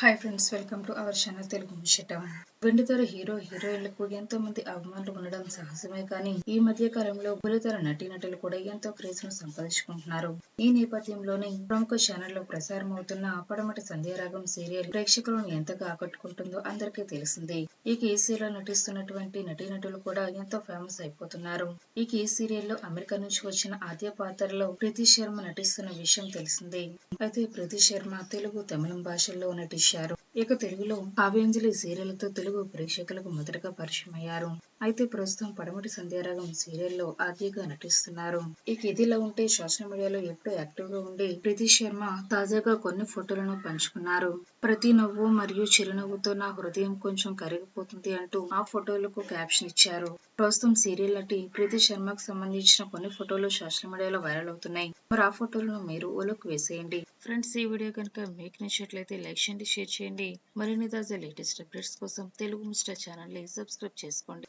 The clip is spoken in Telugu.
Hi friends welcome to our channel Telugu ముచ్చట వెండితెర హీరో హీరోయిన్లకు ఎంతో మంది అభిమానులు ఉండడం సహజమే కానీ ఈ మధ్య కాలంలో బుల్లితెర నటీనటులు కూడా ఎంతో క్రేజ్ను సంపాదించుకుంటున్నారు. ఈ నేపథ్యంలోనే ప్రముఖ ఛానల్లో ప్రసారం అవుతున్న పడమటి సంధ్యారాగం సీరియల్ ప్రేక్షకులను ఎంతగా ఆకట్టుకుంటుందో అందరికీ తెలిసింది. ఈ ఈ సీరియల్ నటిస్తున్నటువంటి నటీనటులు కూడా ఎంతో ఫేమస్ అయిపోతున్నారు. ఈ ఈ సీరియల్లో అమెరికా నుంచి వచ్చిన ఆద్య పాత్రలో ప్రీతి శర్మ నటిస్తున్న విషయం తెలిసిందే. అయితే ప్రీతి శర్మ తెలుగు తమిళం భాషల్లో నటించారు ఇక తెలుగులో కావ్యాంజలి సీరియల్తో తెలుగు ప్రేక్షకులకు మొదటగా పరిచయం అయ్యారు అయితే ప్రస్తుతం పడమటి సంధ్యారాగం సీరియల్లో ఆద్యగా నటిస్తున్నారు. ఇక ఇదిలా ఉంటే సోషల్ మీడియాలో ఎప్పుడూ యాక్టివ్గా ఉండి ప్రీతి శర్మ తాజాగా కొన్ని ఫోటోలను పంచుకున్నారు. ప్రతి నవ్వు మరియు చిరునవ్వుతో నా హృదయం కొంచెం కరిగిపోతుంది అంటూ ఆ ఫోటోలకు క్యాప్షన్ ఇచ్చారు. ప్రస్తుతం సీరియల్ నటి ప్రీతి శర్మకు సంబంధించిన కొన్ని ఫోటోలు సోషల్ మీడియాలో వైరల్ అవుతున్నాయి. మరి ఆ ఫోటోలను మీరు ఓలోకి వేసేయండి. ఫ్రెండ్స్ ఈ వీడియో కనుక మీకు నచ్చినట్లయితే లైక్ చేయండి షేర్ చేయండి. మరిన్ని తాజా లేటెస్ట్ అప్డేట్స్ కోసం తెలుగు మిస్టర్ ఛానల్ని సబ్స్క్రైబ్ చేసుకోండి.